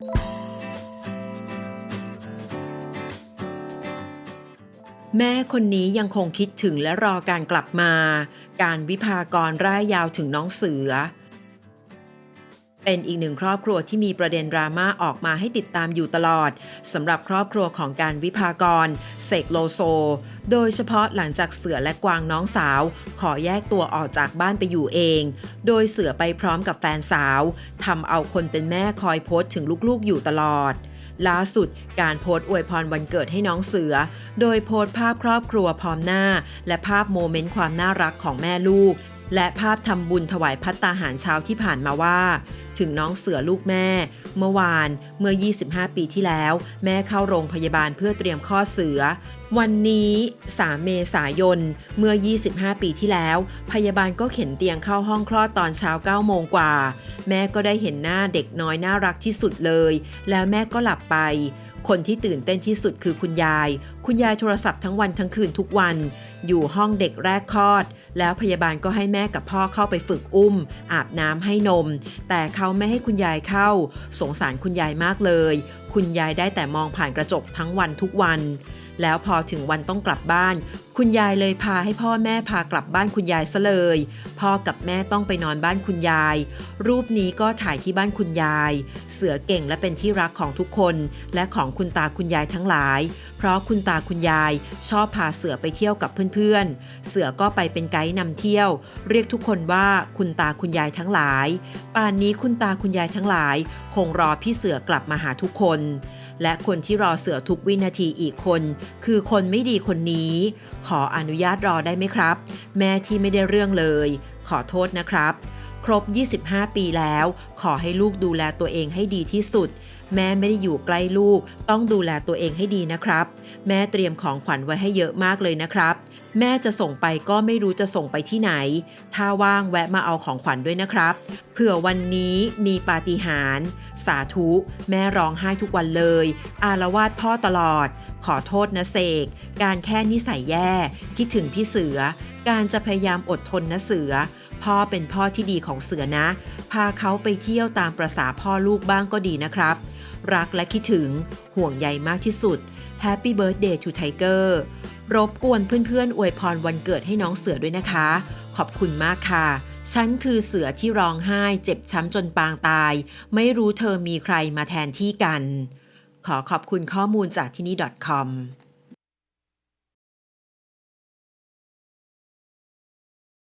แม่คนนี้ยังคงคิดถึงและรอการกลับมา การวิพากรร่ายยาวถึงน้องเสือ เป็นอีกหนึ่งครอบครัวที่มีประเด็นดราม่าออกมาให้ติดตามอยู่ตลอดสำหรับครอบครัวของการวิพากรเสกโลโซ โดยเฉพาะหลังจากเสือและกวางน้องสาว ขอแยกตัวออกจากบ้านไปอยู่เอง โดยเสือไปพร้อมกับแฟนสาวทำเอาคนเป็นแม่คอยโพสต์ถึงลูกๆอยู่ตลอดล่าสุดการโพสต์อวยพรวันเกิดให้น้องเสือ โดยโพสต์ภาพครอบครัวพร้อมหน้า และภาพโมเมนต์ความน่ารักของแม่ลูก และภาพทำบุญถวายพัตตาหารเช้าที่ผ่านมาว่า ถึงน้องเสือลูกแม่ เมื่อวานเมื่อ 25 ปีที่แล้ว แม่เข้าโรงพยาบาลเพื่อเตรียมข้อดเสือ วันนี้ 3 เมษายน เมื่อ 25 ปีที่แล้ว พยาบาลก็เข็นเตียงเข้าห้องคลอดตอนเช้า 9 โมงกว่า แม่ก็ได้เห็นหน้าเด็กน้อยน่ารักที่สุดเลย แล้วแม่ก็หลับไปคนที่ตื่นเต้นที่สุดคือคุณยาย คุณยายโทรศัพท์ทั้งวันทั้งคืนทุกวัน อยู่ห้องเด็กแรกคลอด แล้วพยาบาลก็ให้แม่กับพ่อเข้าไปฝึกอุ้ม อาบน้ำให้นม แต่เขาไม่ให้คุณยายเข้า สงสารคุณยายมากเลย คุณยายได้แต่มองผ่านกระจกทั้งวันทุกวัน แล้วพอถึงวันต้องกลับบ้าน คุณยายเลยพาให้พ่อแม่พากลับบ้านคุณยายซะเลย พ่อกับแม่ต้องไปนอนบ้านคุณยาย รูปนี้ก็ถ่ายที่บ้านคุณยาย เสือเก่งและเป็นที่รักของทุกคน และของคุณตาคุณยายทั้งหลาย เพราะคุณตาคุณยายชอบพาเสือไปเที่ยวกับเพื่อนๆ เสือก็ไปเป็นไกด์นำเที่ยว เรียกทุกคนว่าคุณตาคุณยายทั้งหลาย ป่านนี้คุณตาคุณยายทั้งหลาย คงรอพี่เสือกลับมาหาทุกคน และคนที่รอเสือทุกวินาทีอีกคน คือคนไม่ดีคนนี้ ขออนุญาตรอได้ไหมครับ แม่ที่ไม่ได้เรื่องเลย ขอโทษนะครับ ครบ 25 ปีแล้ว ขอให้ลูกดูแลตัวเองให้ดีที่สุด แม่ไม่ได้อยู่ใกล้ลูก ต้องดูแลตัวเองให้ดีนะครับ แม่เตรียมของขวัญไว้ให้เยอะมากเลยนะครับ แม่จะส่งไปก็ไม่รู้จะส่งไปที่ไหน ถ้าว่างแวะมาเอาของขวัญด้วยนะครับ เผื่อวันนี้มีปาฏิหาริย์สาธุ แม่ร้องไห้ทุกวันเลย อารวาสพ่อตลอด ขอโทษนะเสก การแค่นิสัยแย่ คิดถึงพี่เสือ การจะพยายามอดทนนะเสือ พ่อเป็นพ่อที่ดีของเสือนะ พาเขาไปเที่ยวตามประษาพ่อลูกบ้างก็ดีนะครับ รักและคิดถึงห่วงใยมากที่สุด Happy Birthday to Tiger รบกวนเพื่อนๆ อวยพรวันเกิดให้น้องเสือด้วยนะคะ ขอบคุณมากค่ะ ฉันคือเสือที่ร้องไห้เจ็บช้ำจนปางตาย ไม่รู้เธอมีใครมาแทนที่กัน ขอขอบคุณข้อมูลจากที่นี่ .com